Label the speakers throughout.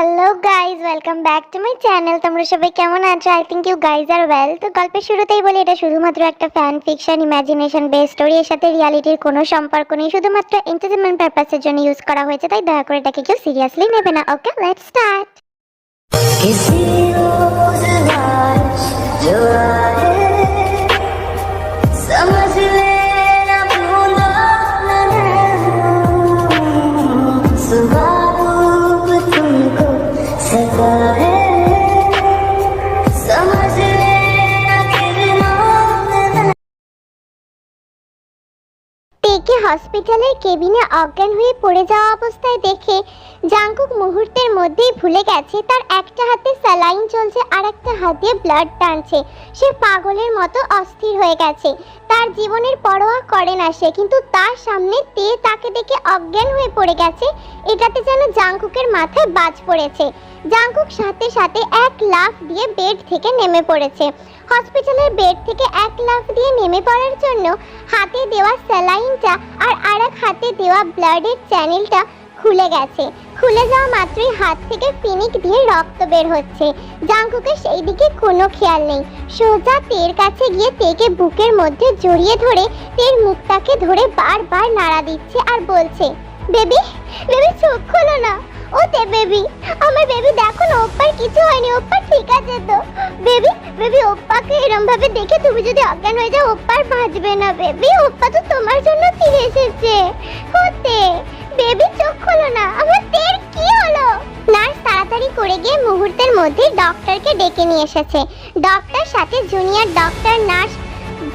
Speaker 1: Hello guys welcome back to my channel তোমরা সবাই কেমন আছো? I think you guys are well তো গল্পের শুরুতেই বলি, এটা শুধুমাত্র একটা fan fiction imagination base story এর সাথে রিয়ালিটির কোনো সম্পর্ক নেই। শুধুমাত্র এন্টারটেনমেন্ট পারপাসের জন্য ইউজ করা হয়েছে, তাই দয়া করে এটাকে কেউ সিরিয়াসলি নেবে না। ওকে লেটস স্টার্ট হসপিটালের কেবিনে অজ্ঞান হয়ে পড়ে যাওয়া অবস্থায় দেখে জাঙ্কুক মুহূর্তের মধ্যেই ভুলে গেছে, তার একটা হাতে স্যালাইন চলছে আর একটা হাত দিয়ে ব্লাড টানছে। সে পাগলের মতো অস্থির হয়ে গেছে। তার জীবনের পরোয়া করে না সে, কিন্তু তার সামনে তে তাকে দেখে অজ্ঞান হয়ে পড়ে গেছে। এটাতে যেন জাঙ্কুকের মাথায় বাজ পড়েছে। জাঙ্কুক সাথে সাথে এক লাফ দিয়ে বেড থেকে নেমে পড়েছে। হসপিটালের বেড থেকে এক লাফ দিয়ে নেমে পড়ার জন্য হাতে দেওয়া স্যালাইনটা আর আরেক হাতে দেওয়া ব্লাডের চ্যানেলটা খুলে গেছে। খুলে যাওয়া মাত্রই হাত থেকে ফিনিক দিয়ে রক্ত বের হচ্ছে। জাঙ্কুকের সেই দিকে কোনো খেয়াল নেই। সোজা তের কাছে গিয়ে তেকে বুকের মধ্যে জড়িয়ে ধরে তের মুখটাকে ধরে বারবার নাড়া দিচ্ছে আর বলছে, বেবি বেবি চোখ খোলো না। ও তে বেবি, আমার বেবি দেখো না ওপ্পার কিছু হয়নি, ওপ্পা ঠিক আছে তো। বেবি বেবি, ওপ্পাকে এরম ভাবে দেখে তুমি যদি অজ্ঞান হয়ে যাও, ওপ্পার বাঁচবে না, বেবি। ওপ্পা তো তোমার জন্য ফিরে এসেছে। হতে বেবি চোখ খোলো না। আমার তের কি হলো? নার্স তাড়াতাড়ি করে গিয়ে মুহূর্তের মধ্যে ডক্টরকে ডেকে নিয়ে এসেছে। ডক্টর সাথে junior doctor nurse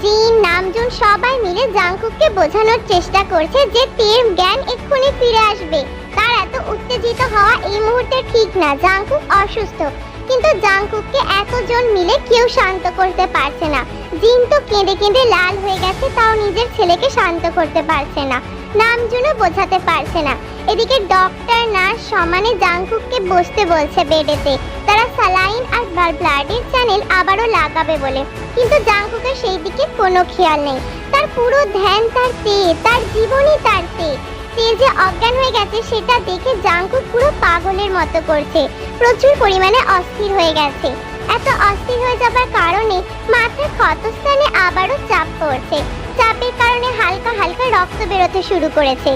Speaker 1: Jin, Namjoon সবাই মিলে জাংকুককে বোঝানোর চেষ্টা করছে যে তের জ্ঞান এক্ষুনি ফিরে আসবে। তার এত উত্তেজিত হওয়া এই মুহূর্তে ঠিক না। জাংকুক অসুস্থ। কিন্তু জাংকুককে এতজন মিলে কেউ শান্ত করতে পারছে না। জিন তো কেঁদে কেঁদে লাল হয়ে গেছে, তাও নিজের ছেলেকে শান্ত করতে পারছে না। নামজুনও বোঝাতে পারছে না। এদিকে ডক্টর, নার্স সমানে জাংকুককে বসতে বলছে বেডেতে। তারা স্যালাইন আর ব্লাডের চ্যানেল আবারও লাগাবে বলে। কিন্তু জাংকুকের সেই দিকে কোনো খেয়াল নেই। তার পুরো ধ্যান, তার তে তার জীবনই তার তে তে যে অজ্ঞান হয়ে গেছে, সেটা দেখে জাংকুক পুরো পাগলের মতো করছে। প্রচুর পরিমাণে অস্থির হয়ে গেছে। এত অস্থির হয়ে যাবার কারণে মাথার ক্ষতস্থানে আবারও চাপ পড়ছে। চাপের কারণে হালকা হালকা রক্ত বেরোতে শুরু করেছে।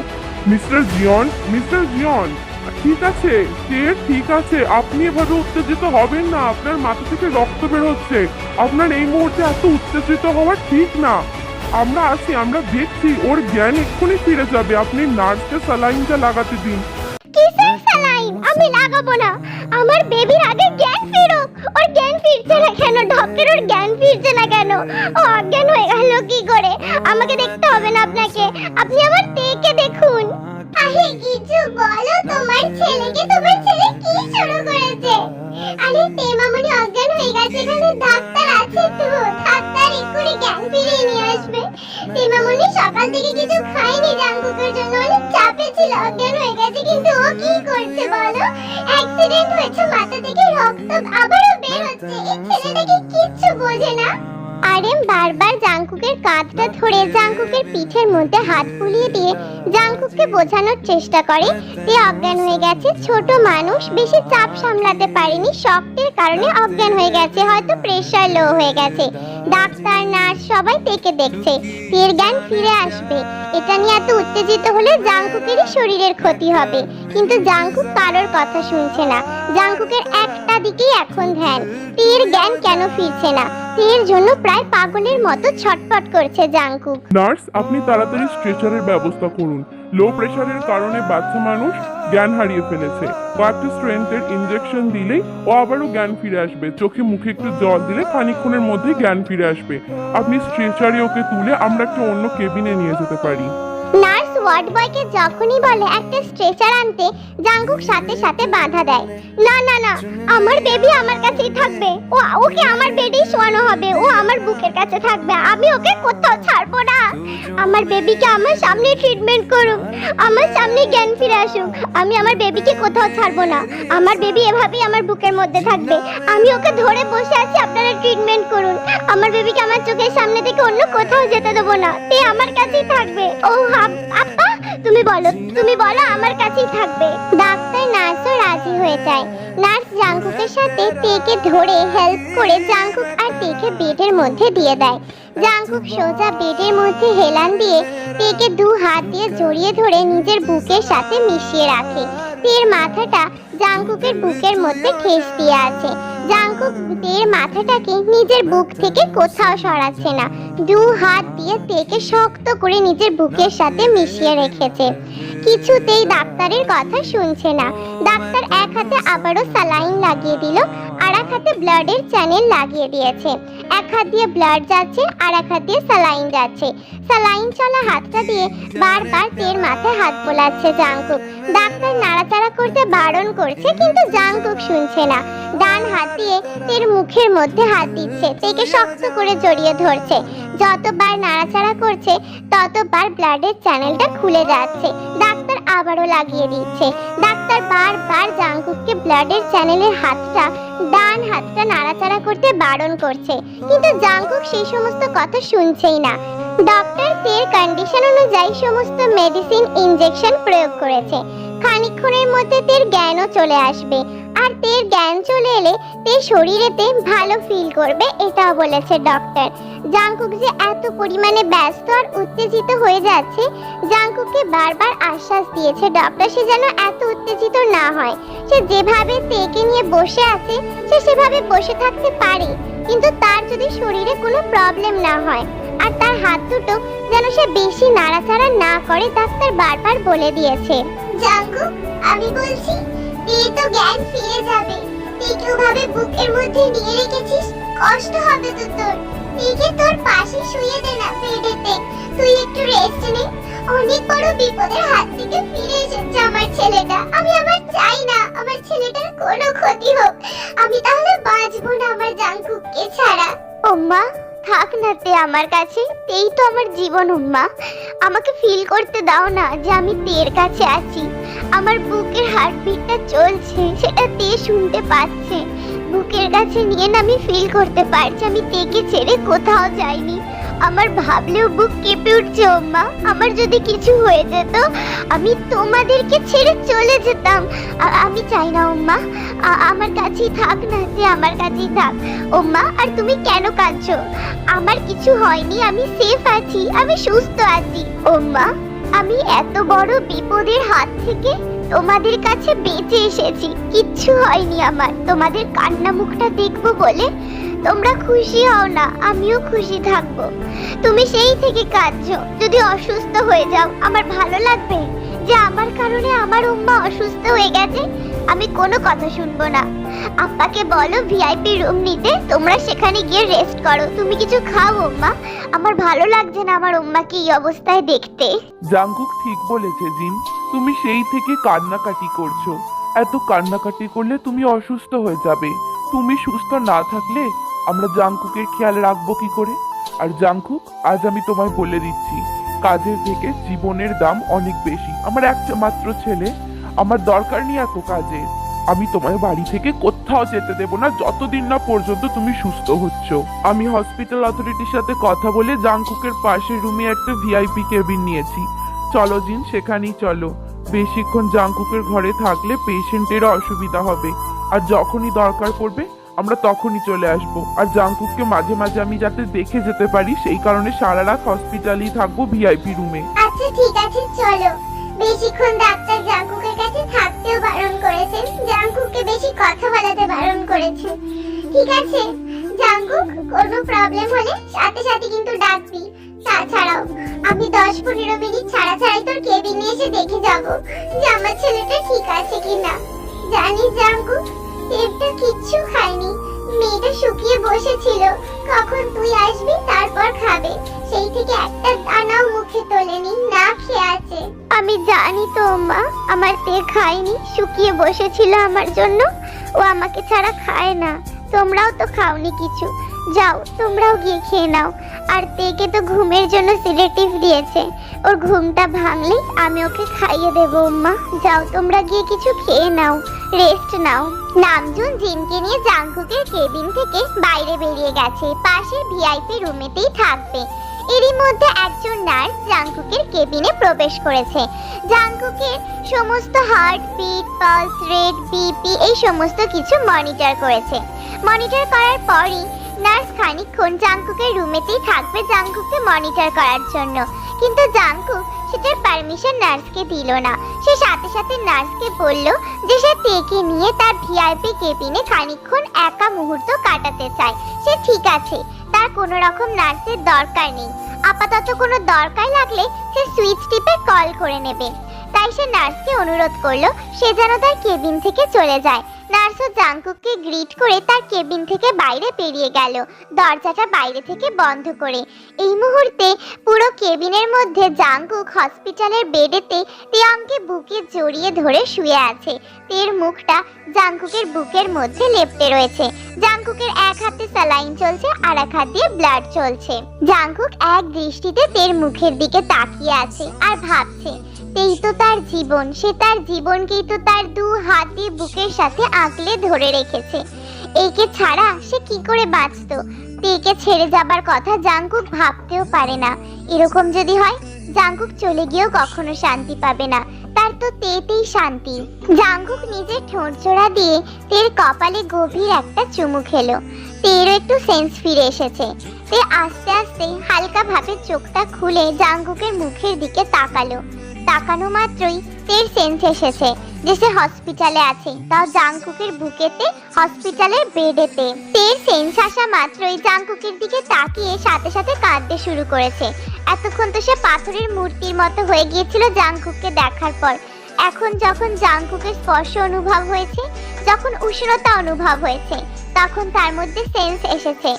Speaker 2: মিস্টার জিয়ন মিস্টার জিয়ন, ঠিক আছে সে ঠিক আছে? আপনি এভাবে উত্তেজিত হবেন না। আপনার মাথা থেকে রক্ত বের হচ্ছে। আপনার এই মুহূর্তে এত উত্তেজিত হওয়া ঠিক না। আমরা আছি, আমরা দেখছি, ওর জ্ঞান এক্ষুনি ফিরে যাবে। আপনি নার্সকে স্যালাইনটা লাগাতে দিন।
Speaker 1: কিসের স্যালাইন আমি লাগাবো না। আমার বেবির আগে জ্ঞান ফিরুক। ওর জ্ঞান ফিরছে না কেন? ডক্টর ওর জ্ঞান ফিরছে না কেন? ও অজ্ঞান হয়ে গেল কি করে? আমাকে দেখতে হবে না আপনাকে। আপনি আমার তেকে দেখুন। আরে কিছু বলো, তোমার ছেলেকে তোমার ছেলে কি শুরু করেছে? আরে তে অজ্ঞান হয়ে গেছে, এখানে ডাক্তার আছে তো, ডাক্তার এক্ষুনি জ্ঞান নিয়ে আসবে। তে সকাল থেকে কিছু খায়নি জাঙ্কুকের জন্য, অনেক চাপে ছিল, অজ্ঞান হয়ে গেছে, কিন্তু ও কি করছে বলো? অ্যাক্সিডেন্ট হয়েছে, মাথা থেকে রক্ত আবারও বের হচ্ছে, এই ছেলেটাকে কিচ্ছু বোঝে না। আরেম বারবার কাঁধটা ধরে পিঠের মধ্যে হাত বুলিয়ে দিয়ে বোঝানোর চেষ্টা করে। তে অজ্ঞান হয়ে গেছে। ছোট মানুষ বেশি চাপ সামলাতে পারেনি। শক্তের কারণে অজ্ঞান হয়ে গেছে। হয়তো প্রেশার লো হয়ে গেছে। ডাক্তার নার্স সবাই তেকে দেখছে। তের জ্ঞান ফিরে আসবে। এটা নিয়ে এত উত্তেজিত হলে জাংকুকেরই শরীরের ক্ষতি হবে। কিন্তু জাংকুক কারোর কথা শুনছে না। জাংকুকের একটা দিকেই এখন ধ্যান। তের জ্ঞান কেন ফিরছে না? তের জন্য প্রায় পাগলের মতো ছটফট করছে জাংকুক।
Speaker 2: নার্স, আপনি তাড়াতাড়ি স্ট্রেচারের ব্যবস্থা করুন। লো প্রেশারের কারণে বাচ্চা মানুষ জ্ঞান হারিয়ে ফেলেছে। কয়েকটা স্ট্রেংথের ইনজেকশন দিলেই ও আবারও জ্ঞান ফিরে আসবে। চোখে মুখে একটু জল দিলে খানিকক্ষণের মধ্যেই জ্ঞান ফিরে আসবে। আপনি স্ট্রেচারে ওকে তুলে আমরা একটা অন্য কেবিনে নিয়ে যেতে পারি।
Speaker 1: ওয়ার্ড বয়কে যখনই বলে, একটা স্ট্রেচার আনতে জাঙ্কুক সাথে সাথে বাধা দেয়। না না না, আমার বেবি আমার কাছেই থাকবে। ও, ওকে আমার বেডেই শোয়ানো হবে। ও আমার বুকের কাছে থাকবে। আমি ওকে কোথাও ছাড়বো না। আমার বেবিকে আমার সামনে ট্রিটমেন্ট করুক। আমার সামনে জ্ঞান ফিরে আসুক। আমি আমার বেবিকে কোথাও ছাড়বো না। আমার বেবি এভাবেই আমার বুকের মধ্যে থাকবে। আমি ওকে ধরে বসে আছি, আপনারা ট্রিটমেন্ট করুন। আমার বেবিকে আমার চোখের সামনে থেকে অন্য কোথাও যেতে দেবো না। তে আমার কাছেই থাকবে। ও, আপ- আপা তুমি বলো তুমি বলো আমার কাছেই থাকবে। ডাক্তার, নার্সও রাজি হয়ে যায়। নার্স জাংকুকের সাথে তেকে ধরে হেল্প করে জাংকুক আর তেকে বেডের মধ্যে দিয়ে দেয়। জাংকুক সোজা বেডের মধ্যে হেলান দিয়ে তেকে দু হাত দিয়ে জড়িয়ে ধরে নিজের বুকের সাথে মিশিয়ে রাখে। তের মাথাটা জাংকুকের বুকের মধ্যে ঠেস দিয়ে আছে। জাংকুক মাথাটাকে নিজের বুক থেকে কোথাও সরাচ্ছে না। দু হাত দিয়ে তেকে শক্ত করে নিজের বুকের সাথে মিশিয়ে রেখেছে। কিছুতেই ডাক্তারের কথা শুনছে না। ডাক্তার এক হাতে আবারও স্যালাইন লাগিয়ে দিল, আর এক হাতে ব্লাডের চ্যানেল লাগিয়ে দিয়েছে। এক হাত দিয়ে ব্লাড যাচ্ছে, আর এক হাত দিয়ে স্যালাইন যাচ্ছে। স্যালাইন চলা হাতটা দিয়ে বারবার তের মাথায় হাত বোলাচ্ছে জাংকুক। ডাক্তার নাড়াচাড়া করতে বারণ করছে, কিন্তু জাংকুক শুনছে না। ডান হাত দিয়ে তের মুখের মধ্যে হাত দিচ্ছে তেকে শক্ত করে জড়িয়ে ধরছে। যতবার নাড়াচাড়া করছে, ততবার ব্লাডের চ্যানেলটা খুলে যাচ্ছে। ডাক্তার আবারও লাগিয়ে দিচ্ছে। ডাক্তার বারবার জাংকুককে ব্লাডের চ্যানেলের হাতটা, ডান হাতটা নাড়াচাড়া করতে বারণ করছে। কিন্তু জাংকুক সেই সমস্ত কথা শুনছেই না। ডক্টর কন্ডিশন অনুযায়ী সমস্ত মেডিসিন ইনজেকশন প্রয়োগ করেছে। খানিকক্ষণের মধ্যে তের জ্ঞানও চলে আসবে। আর তের জ্ঞান চলে এলে তে শরীরেতে ভালো ফিল করবে, এটাও বলেছে ডক্টর জাংকুক যে এত পরিমাণে ব্যস্ত আর উত্তেজিত হয়ে যাচ্ছে, জাংকুককে বারবার আশ্বাস দিয়েছে ডক্টর সে যেন এত উত্তেজিত না হয়। সে যেভাবে তেকে নিয়ে বসে আছে, সে সেভাবে বসে থাকতে পারে, কিন্তু তার যদি শরীরে কোনো প্রবলেম না হয়, আর তার হাত দুটো যেন সে বেশি নাড়াচাড়া না করে ডাক্তার বারবার বলে দিয়েছে। জাঙ্কুক আমি বলছি তুই তো জ্ঞান ফিরে যাবে। তুই কীভাবে বুকের মধ্যে নিয়ে রেখেছিস? কষ্ট হবে তো তোর। তুই তোর পাশে শুয়ে দে না বেডেতে তুই একটু রেস্ট নে। অনেক বড় বিপদের হাত থেকে ফিরে এসেছে আমার ছেলেটা। আমি আমার চাই না আমার ছেলেটার কোনো ক্ষতি হোক। আমি তাহলে বাঁচবো না আমার জাংকুককে ছাড়া। ওম্মা থাক না তে আমার কাছে। তেই তো আমার জীবন উম্মা। আমাকে ফিল করতে দাও না যে আমি তের কাছে আছি। আমার বুকের হার্টবিটটা চলছে, সেটা তে শুনতে পাচ্ছে। বুকের কাছে নিয়ে আমি ফিল করতে পারছি, আমি তেকে ছেড়ে কোথাও যাইনি। আমার ভাবলেও বুক কেঁপে উঠছে, ওম্মা। আমার যদি কিছু হয়ে যেত, আমি তোমাদেরকে ছেড়ে চলে যেতাম। আমি চাই না, ওম্মা। আমার কাছেই থাক না যে আমার কাছেই থাক। ওম্মা, আর তুমি কেন কাঁদছো? আমার কিছু হয়নি, আমি সেফ আছি, আমি সুস্থ আছি। ওম্মা। আমি এত বড় বিপদের হাত থেকে তোমাদের কাছে বেঁচে এসেছি। কিচ্ছু হয়নি আমার। তোমাদের কান্না মুখটা দেখব বলে তোমরা খুশি হও না, আমিও খুশি থাকব। তুমি সেই থেকে কাঁদছো। যদি অসুস্থ হয়ে যাও, আমার ভালো লাগবে। যে আমার কারণে আমার উম্মা অসুস্থ হয়ে গেছে, আমি কোনো কথা শুনব না। আপ্পাকে বলো ভিআইপি রুম নিতে, তোমরা সেখানে গিয়ে রেস্ট করো। তুমি কিছু খাও উম্মা আমার ভালো লাগছে না আমার উম্মাকে এই অবস্থায় দেখতে।
Speaker 2: জাঙ্কুক ঠিক বলেছে, জিন। তুমি সেই থেকে কান্নাকাটি করছ। এত কান্নাকাটি করলে তুমি অসুস্থ হয়ে যাবে। তুমি সুস্থ না থাকলে আমরা জাঙ্কুকের খেয়াল রাখব কি করে? আর জাঙ্কুক, আজ আমি তোমায় বলে দিচ্ছি, কাজের থেকে জীবনের দাম অনেক বেশি। আমার একটা মাত্র ছেলে। আমার দরকার নেই এত কাজে আমি তোমায় বাড়ি থেকে কোথাও যেতে দেবো না। যতদিন না পর্যন্ত তুমি সুস্থ হচ্ছ। আমি হসপিটাল অথরিটির সাথে কথা বলে জাংকুকের পাশের রুমে একটা ভিআইপি কেবিন নিয়েছি। চলো জিন, সেখানেই চলো। বেশিক্ষণ জাংকুকের ঘরে থাকলে পেশেন্টের অসুবিধা হবে। আর যখনই দরকার পড়বে, আমরা তখনই চলে আসব। আর জাংকুককে মাঝে মাঝে আমি যাতে দেখে যেতে পারি, সেই কারণে সারা রাত হসপিটালেই থাকব ভিআইপি রুমে
Speaker 1: আচ্ছা ঠিক আছে, চলো। বেশিক্ষণ ডাক্তার জাঙ্কুকের কাছে থাকতেও বারণ করেছেন। জাঙ্কুককে বেশি কথা বলাতে বারণ করেছেন। ঠিক আছে, জাঙ্কুক, কোনো প্রবলেম হলে সাথে সাথে কিন্তু ডাকবি। তাছাড়াও, আমি দশ পনেরো মিনিট ছাড়া ছাড়াই তোর কেবিনে এসে দেখে যাব যে আমার ছেলেটা ঠিক আছে কিনা। জানিস জাঙ্কুক, দেবটা কিচ্ছু খায়নি। বসেছিল। কখন তুই আসবি, তারপর খাবে। সেই থেকে একটা দানাও মুখে তোলেনি, না খেয়ে আছে। আমি জানি তো, মা, আমার তে খায়নি, শুকিয়ে বসেছিল আমার জন্য। ও আমাকে ছাড়া খায় না। তোমরাও তো খাওনি কিছু। যাও, তোমরাও গিয়ে খেয়ে নাও। আর তেকে তো ঘুমের জন্য সিলেটিভ দিয়েছে। ওর ঘুমটা ভাঙলেই আমি ওকে খাইয়ে দেবো, মা। যাও, তোমরা গিয়ে কিছু খেয়ে নাও। রেস্ট নাও। নামজুন জিনকে নিয়ে জাংকুকের কেবিন থেকে বাইরে বেরিয়ে গেছে। পাশের ভিআইপি রুমেতেই থাকবে। এরই মধ্যে একজন নার্স জাংকুকের কেবিনে প্রবেশ করেছে। জাংকুকের সমস্ত heart beat, pulse rate BP এই সমস্ত কিছু মনিটর করেছে। মনিটর করার পরই নার্স খানিকক্ষণ জাংকুকের রুমেতেই থাকবে জাংকুককে মনিটর করার জন্য। কিন্তু জাংকুক সেটার পারমিশন নার্সকে দিল না। সে সাথে সাথে নার্সকে বলল যে সে তেকে নিয়ে তার ভিআইপি কেবিনে খানিকক্ষণ একা মুহূর্ত কাটাতে চায়। সে ঠিক আছে, তার কোনো রকম নার্সের দরকার নেই। আপাতত কোনো দরকার লাগলে সে সুইচ টিপে কল করে নেবে। তাই সে নার্সকে অনুরোধ করল, সে যেন তার কেবিন থেকে চলে যায়। নার্সও জাংকুককে গ্রিট করে তার কেবিন থেকে বাইরে পেরিয়ে গেল। দরজাটা বাইরে থেকে বন্ধ করে। এই মুহূর্তে পুরো কেবিনের মধ্যে জাংকুক হসপিটালের বেডেতে তিয়াংকে বুকে জড়িয়ে ধরে শুয়ে আছে। তের মুখটা জাংকুকের বুকের মধ্যে লেপটে রয়েছে। জাংকুকের এক হাতে স্যালাইন চলছে আর এক হাত দিয়ে ব্লাড চলছে। জাংকুক এক দৃষ্টিতে তের মুখের দিকে তাকিয়ে আছে আর ভাবছে এই তো তার জীবন, সে তার জীবনকেই তো তার দু হাত বুকের সাথে আঁকলে ধরে রেখেছে। একে ছাড়া সে কি করে বাঁচতো? তেকে ছেড়ে যাবার কথা জাংকুক ভাবতেও পারে না। এরকম যদি হয় জাংকুক চলে গিয়েও কখনো শান্তি পাবে না। তার তো তেতেই শান্তি। জাংকুক নিজের ঠোঁট জোড়া দিয়ে তের কপালে গভীর একটা চুমু খেলো। তেরও একটু সেন্স ফিরে এসেছে। তে আস্তে আস্তে হালকা ভাবে চোখটা খুলে জাংকুকের মুখের দিকে তাকালো। তাকানো মাত্রই তের সেন্স এসেছে যে সে হসপিটালে আছে, তাও জাংকুকের বুকেতে, হসপিটালের বেডেতে। তের সেন্স আসা মাত্রই জাংকুকের দিকে তাকিয়ে সাথে সাথে কাঁদতে শুরু করেছে। এতক্ষণ তো সে পাথরের মূর্তির মতো হয়ে গিয়েছিল জাংকুককে দেখার পর। এখন যখন জাংকুকের স্পর্শ অনুভব হয়েছে, যখন উষ্ণতা অনুভব হয়েছে তখন তার মধ্যে সেন্স এসেছে।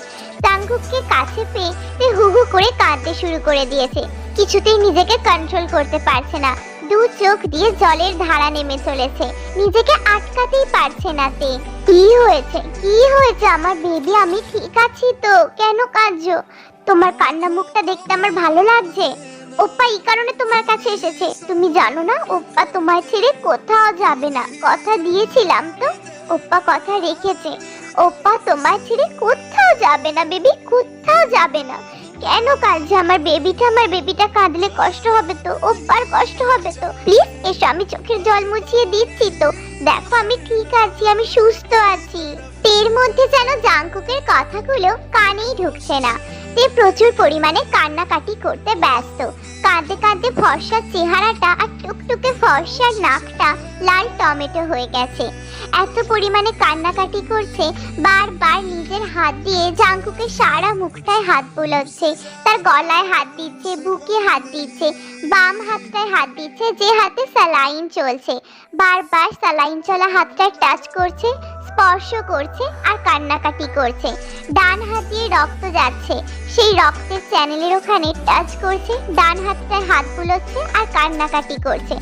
Speaker 1: জাংকুককে কাছে পেয়ে হু হু করে কাঁদতে শুরু করে দিয়েছে। কিছুতেই নিজেকে কন্ট্রোল করতে পারছে না। দু চোখ দিয়ে জলের ধারা নেমে চলেছে। নিজেকে আটকাতেই পারছে না তে কি হয়েছে? কি হয়েছে? আমার বেবি আমি ঠিক আছি তো। কেন কাঁদছো? তোমার কান্না মুখটা দেখতে আমার ভালো লাগছে। ওপ্পা, এই কারণে তোমার কাছে এসেছে। তুমি জানো না, ওপ্পা তোমার ছেড়ে কোথাও যাবে না। কথা দিয়েছিলাম তো। ওপ্পা কথা রেখেছে। ওপ্পা তোমার ছেড়ে কোথাও যাবে না, বেবি, কোথাও যাবে না। কেন কাঁদছে আমার বেবিটা আমার বেবিটা কাঁদলে কষ্ট হবে তো? ওপ্পার কষ্ট হবে তো? প্লিজ, এসো, আমি চোখের জল মুছিয়ে দিচ্ছি তো। দেখো, আমি ঠিক আছি, আমি সুস্থ আছি। এর মধ্যে যেন জাঙ্কুকের কথাগুলো কানেই ঢুকছে না। তে প্রচুর পরিমাণে কান্নাকাটি করতে ব্যস্ত। কাঁদতে কাঁদতে ফর্সার চেহারাটা আর টুকটুকে ফর্সার নাকটা লাল টমেটো হয়ে গেছে। এত পরিমাণে কান্নাকাটি করছে, বারবার নিজের হাত দিয়ে জাঙ্কুকের সারা মুখটায় হাত বোলাচ্ছে। তার গলায় হাত দিচ্ছে, বুকে হাত দিচ্ছে, বাম হাতটায় হাত দিচ্ছে, যে হাতে স্যালাইন চলছে। বারবার স্যালাইন চলা হাতটা টাচ করছে, স্পর্শ করছে আর কান্নাকাটি করছে। ডান হাত দিয়ে রক্ত যাচ্ছে সেই রক্তের চ্যানেলের ওখানে টাচ করছে, ডান হাতটায় হাত বুলোচ্ছে আর কান্নাকাটি করছে।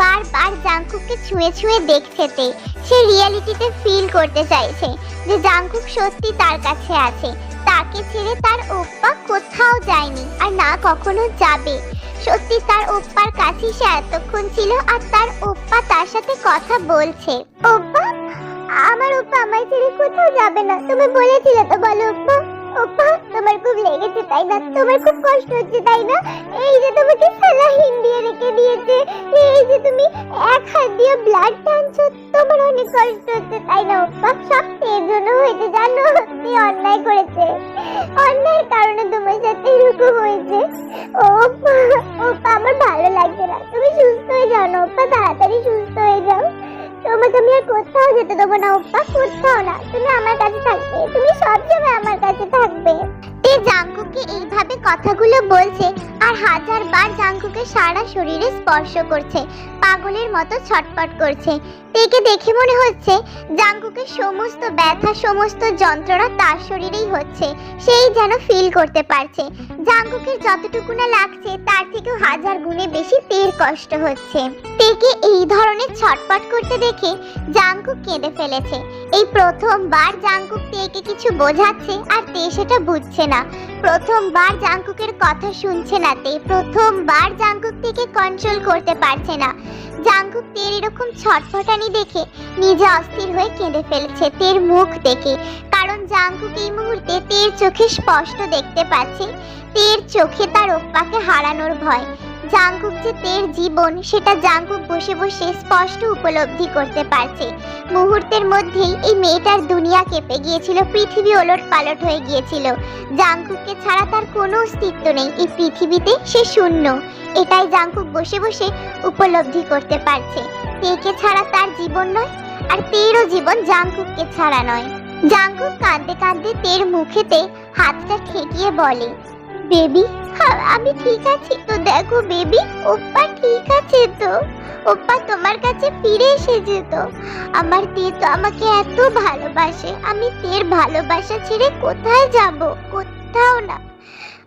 Speaker 1: বারবার জাংকুককে ছুঁয়ে ছুঁয়ে দেখছে তে সে রিয়ালিটিতে ফিল করতে চাইছে যে জাংকুক সত্যি তার কাছে আছে। তাকে ছেড়ে তার ওপ্পা কোথাও যায়নি আর না কখনো যাবে। সত্যি তার ওপ্পার কাছেই সে এতক্ষণ ছিল আর তার ওপ্পা তার সাথে কথা বলছে। ওপ্পা? আমার ওপ্পা আমায় ছেড়ে কোথাও যাবে না। তুমি বলেছিলে তো বলো ওপ্পা। ওপ্পা? তাই না? তোমার খুব কষ্ট হচ্ছে, তাই না? এই যে তোমাকে সালাহিন দিয়ে রেখে দিয়েছে, এই যে তুমি এক হাত দিয়ে ব্লাড টানছো, তোমার অনেক কষ্ট হচ্ছে, তাই না? ওপ্পা সব এর জন্য হয়েছে, জানো? তুমি অন্যায় করেছে। অন্যায়ের কারণে তোমার সাথে এরকম হয়েছে। ওপ্পা ওপ্পা আমার ভালো লাগছে না। তুমি সুস্থ হয়ে যাও না ওপ্পা তাড়াতাড়ি সুস্থ হয়ে যাও। তোমাকে আমি কোথাও যেতে দেবো না কোথাও না। তুমি আমার কাছে থাকবে, তুমি সব সময় আমার কাছে থাকবে। তে জাঙ্কুকে এইভাবে কথাগুলো বলছে আর হাজার বার জাঙ্কুকে সারা শরীরে স্পর্শ করছে, পাগলের মতো ছটপট করছে। তেকে দেখে মনে হচ্ছে জাঙ্কুকের সমস্ত ব্যথা, সমস্ত যন্ত্রণা তার শরীরেই হচ্ছে, সেই যেন ফিল করতে পারছে। জাঙ্কুকের যতটুকু না লাগছে, তার থেকেও হাজার গুণে বেশি তের কষ্ট হচ্ছে। তেকে এই ধরনের ছটপট করতে দেখে জাঙ্কুক কেঁদে ফেলেছে। এই প্রথমবার জাঙ্কুক তেকে কিছু বোঝাচ্ছে আর তে সেটা বুঝছে না। প্রথমবার জাঙ্কুকের কথা শুনছে না তে। প্রথমবার জাঙ্কুক থেকে কন্ট্রোল করতে পারছে না। জাঙ্কুক তের এরকম ছটফটানি দেখে নিজে অস্থির হয়ে কেঁদে ফেলেছে তের মুখ দেখে। কারণ জাঙ্কুক এই মুহূর্তে তের চোখে স্পষ্ট দেখতে পাচ্ছে। তের চোখে তার ওপ্পাকে হারানোর ভয়। জাঙ্কুক যে তের জীবন সেটা জাঙ্কুক বসে বসে স্পষ্ট উপলব্ধি করতে পারছে। মুহূর্তের মধ্যেই এই মেয়েটার দুনিয়া কেঁপে গিয়েছিল, পৃথিবী ওলট পালট হয়ে গিয়েছিল। জাঙ্কুককে ছাড়া তার কোনো অস্তিত্ব নেই, এই পৃথিবীতে সে শূন্য। এটাই জাঙ্কুক বসে বসে উপলব্ধি করতে পারছে। তেকে ছাড়া তার জীবন নয়, আর তেরও জীবন জাঙ্কুককে ছাড়া নয়। জাঙ্কুক কাঁদতে কাঁদতে তের মুখেতে হাতটা ঠেকিয়ে বলে, বেবি আমি ঠিক আছি তো। দেখো বেবি, ওপ্পা ঠিক আছে তো। ওপ্পা তোমার কাছে ফিরে এসেছে তো। আমার তে তো আমাকে এত ভালোবাসে। আমি তের ভালোবাসা ছেড়ে কোথায় যাব? কোথাও না।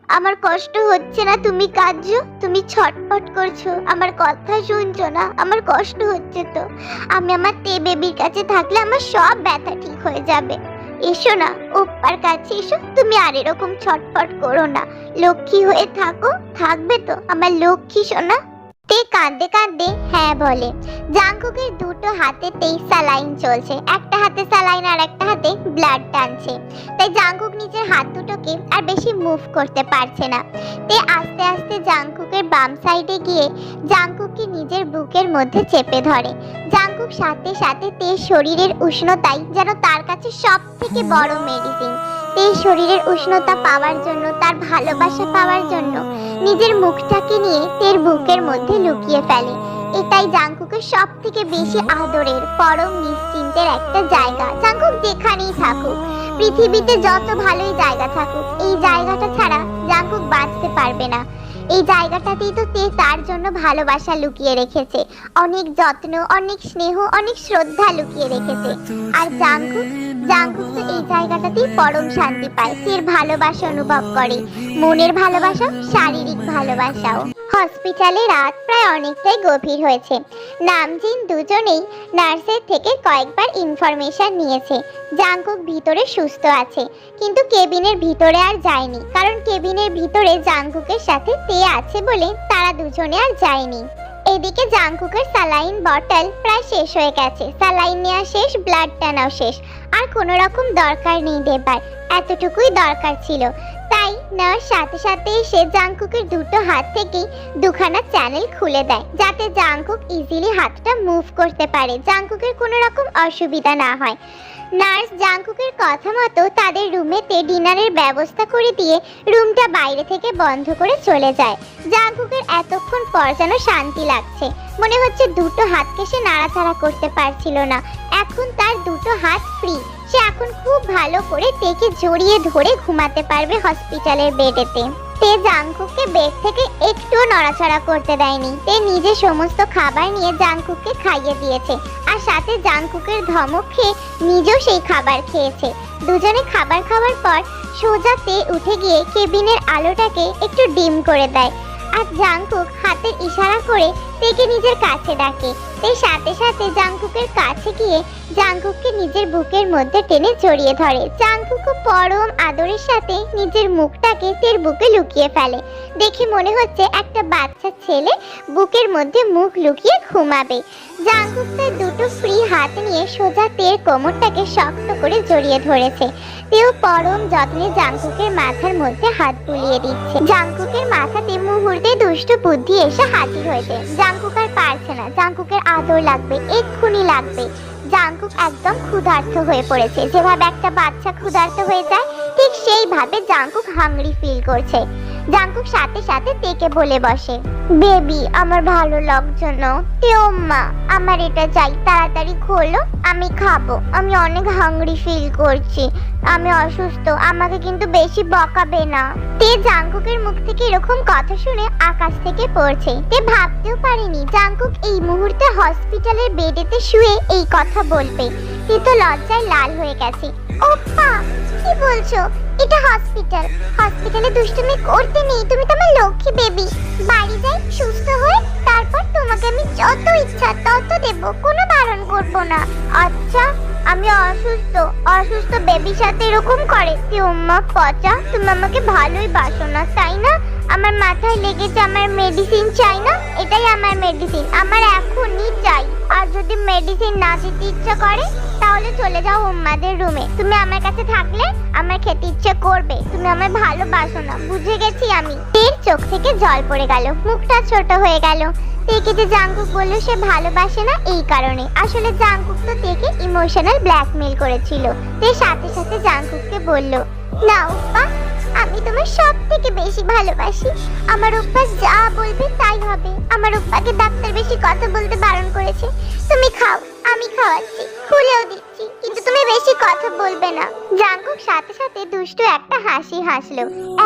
Speaker 1: আমার কষ্ট হচ্ছে না, তুমি কাঁদছো, তুমি ছটফট করছ। আমার কথা শুনছো না, আমার কষ্ট হচ্ছে তো। আমি আমার তে, বেবির কাছে থাকলে আমার সব ব্যথা ঠিক হয়ে যাবে। এসো না, ওপ্পার কাছে এসো, তুমি আর এরকম ছটফট করো না। লক্ষ্মী হয়ে থাকো, থাকবে তো, আমার লক্ষ্মী সোনা। তে কাঁদতে কাঁদতে হ্যাঁ বলে। জাঙ্কুকের দুটো হাতেতেই স্যালাইন চলছে। একটা হাতে স্যালাইন আর একটা হাতে ব্লাড টানছে। তাই জাঙ্কুক নিজের হাত দুটোকে আর বেশি মুভ করতে পারছে না। তে আস্তে আস্তে জাঙ্কুকের বাম সাইডে গিয়ে জাঙ্কুককে নিজের বুকের মধ্যে চেপে ধরে। জাঙ্কুক সাথে সাথে তে শরীরের উষ্ণতাই যেন তার কাছে সব থেকে বড় মেডিসিন তে শরীরের উষ্ণতা পাওয়ার জন্য, তার ভালোবাসা পাওয়ার জন্য নিজের মুখটাকে নিয়ে তের বুকের মধ্যে লুকিয়ে ফেলে। এটাই জাঙ্কুকের সব থেকে বেশি আদরের, পরম নিশ্চিন্তের একটা জায়গা। জাঙ্কুক যেখানেই থাকুক, পৃথিবীতে যত ভালোই জায়গা থাকুক, এই জায়গাটা ছাড়া জাঙ্কুক বাঁচতে পারবে না। এই জায়গাটাতেই তো তে তার জন্য ভালোবাসা লুকিয়ে রেখেছে। অনেক যত্ন, অনেক স্নেহ, অনেক শ্রদ্ধা লুকিয়ে রেখেছে। আর জাঙ্কুক জাঙ্কুক তো এই জায়গাটাতেই পরম শান্তি পায়। তের ভালোবাসা অনুভব করে। মনের ভালোবাসা, শারীরিক ভালোবাসাও। হসপিটালে রাত প্রায় অনেকটাই গভীর হয়েছে। নামজিন দুজনেই নার্সের থেকে কয়েকবার ইনফরমেশন নিয়েছে। জাঙ্কুক ভিতরে সুস্থ আছে। কিন্তু কেবিনের ভিতরে আর যায়নি। কারণ কেবিনের ভিতরে জাঙ্কুকের সাথে তে আছে বলে তারা দুজনে আর যায়নি। এদিকে জাংকুকের স্যালাইন বটল প্রায় শেষ হয়ে গেছে। স্যালাইন নেওয়া শেষ ব্লাড টানাও শেষ। আর কোনো রকম দরকার নেই দেবার। এতটুকুই দরকার ছিল। তাই নেওয়ার সাথে সাথে সে জাঙ্কুকের দুটো হাত থেকেই দুখানা চ্যানেল খুলে দেয়, যাতে জাঙ্কুক ইজিলি হাতটা মুভ করতে পারে। জাঙ্কুকের কোনো রকম অসুবিধা না হয়। নার্স জাঙ্কুকের কথা মতো তাদের রুমেতে ডিনারের ব্যবস্থা করে দিয়ে রুমটা বাইরে থেকে বন্ধ করে চলে যায়। জাঙ্কুকের এতক্ষণ পর যেন শান্তি লাগছে। মনে হচ্ছে দুটো হাতকে সে নাড়াচাড়া করতে পারছিল না। এখন তার দুটো হাত ফ্রি সে এখন খুব ভালো করে তেকে জড়িয়ে ধরে ঘুমাতে পারবে হসপিটালের বেডেতে। তে জাংকুককে বেড থেকে একটুও নড়াচড়া করতে দেয়নি। তে নিজে সমস্ত খাবার নিয়ে জাংকুককে খাইয়ে দিয়েছে আর সাথে জাংকুকের ধমক খেয়ে নিজেও সেই খাবার খেয়েছে। দুজনে খাবার খাওয়ার পর সোজা তে উঠে গিয়ে কেবিনের আলোটাকে একটু ডিম করে দেয়। আর জাংকুক হাতের ইশারা করে তেকে নিজের কাছে ডাকে। তে সাথে সাথে জাংকুকের কাছে গিয়ে জাংকুককে নিজের বুকের মধ্যে টেনে জড়িয়ে ধরে। জাংকুকও পরম আদরের সাথে নিজের মুখটাকে তের বুকে লুকিয়ে ফেলে। দেখে মনে হচ্ছে একটা বাচ্চা ছেলে বুকের মধ্যে মুখ লুকিয়ে ঘুমাবে। জাংকুক তার দুটো ফ্রি হাত নিয়ে সোজা তের কোমরটাকে শক্ত করে জড়িয়ে ধরেছে। তেও পরম যত্নে জাংকুকের মাথার মধ্যে হাত বুলিয়ে দিচ্ছে। জাংকুকের মাথাতে মুহূর্তে দুষ্ট বুদ্ধি এসে হাজির হয়েছে। জাংকুক আর পারছে না। জাংকুকের আদর লাগবে, এক্ষুনি লাগবে। জাঙ্কুক একদম ক্ষুধার্ত হয়ে পড়েছে। যেভাবে একটা বাচ্চা ক্ষুধার্ত হয়ে যায়, ঠিক সেইভাবে জাঙ্কুক হাংরি ফিল করছে। জাংকুক সাথে সাথে তেকে বলে বসে, বেবি, আমার ভালো লাগছে না তেম্মা আমার এটা চাই, তাড়াতাড়ি খোলো, আমি খাব। আমি অনেক হাংরি ফিল করছি, আমি অসুস্থ, আমাকে কিন্তু বেশি বকাবে না। তে জাংকুকের মুখ থেকে এরকম কথা শুনে আকাশ থেকে পড়ছে। তে ভাবতেও পারেনি, জাংকুক এই মুহূর্তে হসপিটালের বেডেতে শুয়ে এই কথা বলবে। তে তো লজ্জায় লাল হয়ে গেছে। ওপা কি বলছো? এটা হসপিটাল হসপিটালে দুষ্টুমি করতে নেই। তুমি তো আমার লক্ষ্মী বেবি বাড়ি যাই, সুস্থ হয়ে তারপর তোমাকে আমি যত ইচ্ছা তত দেব। কোনো বারণ করব না। আচ্ছা আমি অসুস্থ। অসুস্থ বেবির সাথে এরকম করে। তুম্মা পচা? তুমি আমাকে ভালোই বাসো না, তাই না? আমার মাথায় লেগেছে আমার মেডিসিন চাই না? এটাই আমার মেডিসিন আমার এখনই চাই। আর যদি মেডিসিন না দিতে ইচ্ছে করে, তাহলে চলে যাও উম্মাদের রুমে তুমি আমার কাছে থাকলে আমার খেতে ইচ্ছে করবে। তুমি আমায় ভালোবাসো না। বুঝে গেছি আমি। তের চোখ থেকে জল পড়ে গেল। মুখটা ছোট হয়ে গেল। তেকে যে জাঙ্কুক বলল, সে ভালোবাসে না এই কারণে। আসলে জাঙ্কুক তো তেকে ইমোশনাল ব্ল্যাকমেল করেছিল। তে সাথে সাথে জাঙ্কুককে বলল না উপ্পা আমি তোমার সব থেকে বেশি ভালোবাসি। আমার উপ্পা যা বলবে তাই হবে। আমার উপ্পাকে ডাক্তার বেশি কথা বলতে বারণ করেছে। তুমি খাও, আমি খাওয়াচ্ছি, খুলেও দিচ্ছি, কিন্তু তুমি বেশি কথা বলবে না। জাঙ্কুক সাথে সাথে দুষ্টু একটা হাসি হাসলো,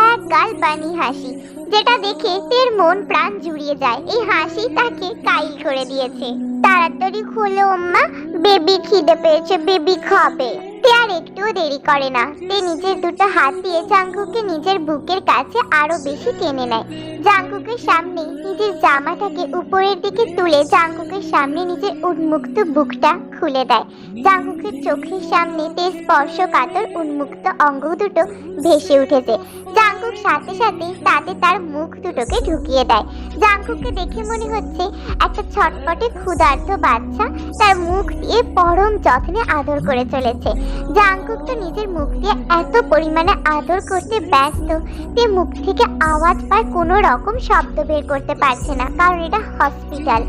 Speaker 1: এক গাল বানি হাসি, যেটা দেখে তের মন প্রাণ জুড়িয়ে যায়। এই হাসি তাকে কাইল করে দিয়েছে। তাড়াতাড়ি খুলে, ওম্মা, বেবি খিদে পেয়েছে, বেবি খাবে। তে আর একটুও দেরি করে না। সে নিজের দুটো হাত দিয়ে জাঙ্কুকে নিজের বুকের কাছে আরও বেশি টেনে নেয়। জাঙ্গুকের সামনে নিজের জামাটাকে উপরের দিকে তুলে জাঙ্গুকের সামনে নিজের উন্মুক্ত বুকটা খুলে দেয়। জাঙ্কুকের চোখের সামনে তে স্পর্শ কাতর উন্মুক্ত অঙ্গ দুটো ভেসে উঠেছে। জাঙ্কুক সাথে সাথে তাতে তার মুখ দুটোকে ঢুকিয়ে দেয়। জাঙ্কুককে দেখে মনে হচ্ছে একটা ছটপটে ক্ষুধার্ত বাচ্চা তার মুখ দিয়ে পরম যত্নে আদর করে চলেছে। জাঙ্কুক তো নিজের মুখ দিয়ে এত পরিমাণে আদর করতে ব্যস্ত তে মুখ থেকে আওয়াজ পায় কোনো রকম শব্দ বের করতে পারছে না, কারণ এটা হসপিটাল।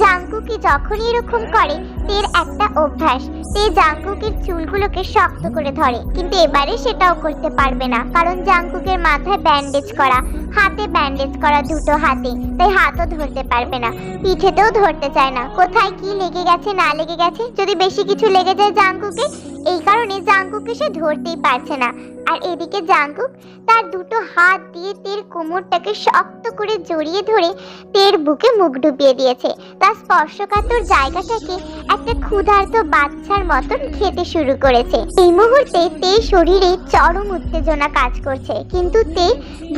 Speaker 1: জাঙ্কুকি যখনই এরকম করে তের একটা অভ্যাস। তে জাঙ্কুকের চুলগুলোকে শক্ত করে ধরে। কিন্তু এবারে সেটাও করতে পারবে না, কারণ জাঙ্কুকের মাথায় ব্যান্ডেজ করা, হাতে ব্যান্ডেজ করা দুটো হাতে। তাই হাতও ধরতে পারবে না, পিঠেতেও ধরতে চায় না। কোথায় কি লেগে গেছে, না লেগে গেছে, যদি বেশি কিছু লেগে যায় জাঙ্কুকে এই কারণে জাঙ্কুকে সে ধরতেই পারছে না। আর এদিকে জাঙ্কুক তার দুটো হাত দিয়ে তের কোমরটাকে শক্ত করে জড়িয়ে ধরে তের বুকে মুখ ডুবিয়ে দিয়েছে। তার স্পর্শকাতর জায়গাটাকে একটা ক্ষুধার্ত বাচ্চার মতন খেতে শুরু করেছে। এই মুহূর্তে তে শরীরে চরম উত্তেজনা কাজ করছে, কিন্তু তে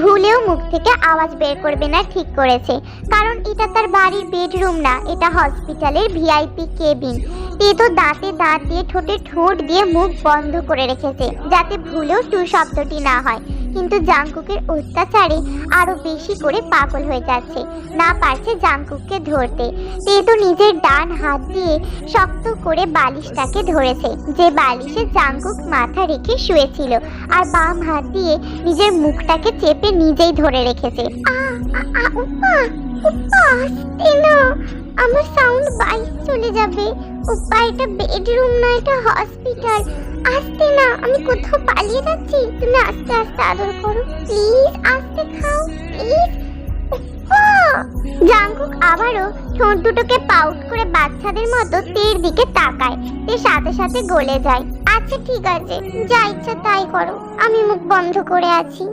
Speaker 1: ভুলেও মুখ থেকে আওয়াজ বের করবে না ঠিক করেছে। কারণ এটা তার বাড়ির বেডরুম না, এটা হসপিটালের ভিআইপি কেবিন। তে তো দাঁতে দাঁত দিয়ে ঠোঁটে ঠোঁট দিয়ে মুখ বন্ধ করে রেখেছে, যাতে ভুলেও টু শব্দটি না হয়। কিন্তু জাংকুকের অত্যাচারে আরও বেশি করে পাগল হয়ে যাচ্ছে। না পারছে জাংকুককে ধরতে। তে তো নিজের ডান হাত দিয়ে শক্ত করে বালিশটাকে ধরেছে। যে বালিশে জাংকুক মাথা রেখে শুয়েছিল, আর বাম হাত দিয়ে নিজের মুখটাকে চেপে নিজেই ধরে রেখেছে। আমার সাউন্ড বাইরে চলে যাবে। উপ্পা এটা বেডরুম না, এটা হসপিটাল আস্তে না, আমি কোথাও পালিয়ে যাচ্ছি। তুমি আস্তে আস্তে আদর করো। প্লিজ আস্তে খাও। প্লিজ জাঙ্কুক আবারও ঠোঁট দুটোকে পাউট করে বাচ্চাদের মতো তের দিকে তাকায়। তে সাথে সাথে গলে যায়। আচ্ছা ঠিক আছে। যা ইচ্ছা তাই করো। আমি মুখ বন্ধ করে আছি।